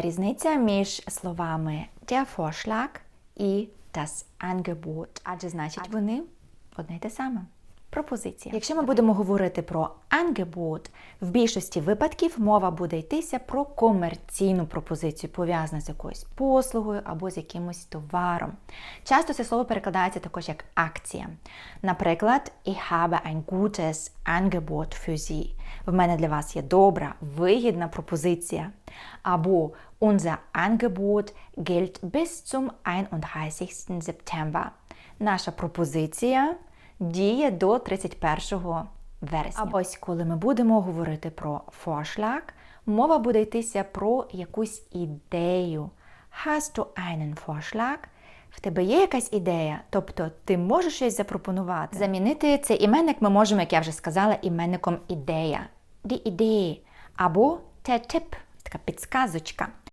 Різниця між словами der Vorschlag і das Angebot, адже значить вони одне й те саме. Пропозиція. Якщо ми будемо говорити про Angebot, в більшості випадків мова буде йтися про комерційну пропозицію, пов'язану з якоюсь послугою або з якимось товаром. Часто це слово перекладається також як акція. Наприклад, Ich habe ein gutes Angebot für Sie. В мене для вас є добра, вигідна пропозиція. Або Unser Angebot gilt bis zum 31. September. Наша пропозиція діє до 31 вересня. А ось коли ми будемо говорити про Vorschlag, мова буде йтися про якусь ідею. Hast du einen Vorschlag? В тебе є якась ідея, тобто ти можеш щось запропонувати. Замінити цей іменник ми можемо, як я вже сказала, іменником ідея. Die Idee. Або der Tipp, така підсказочка.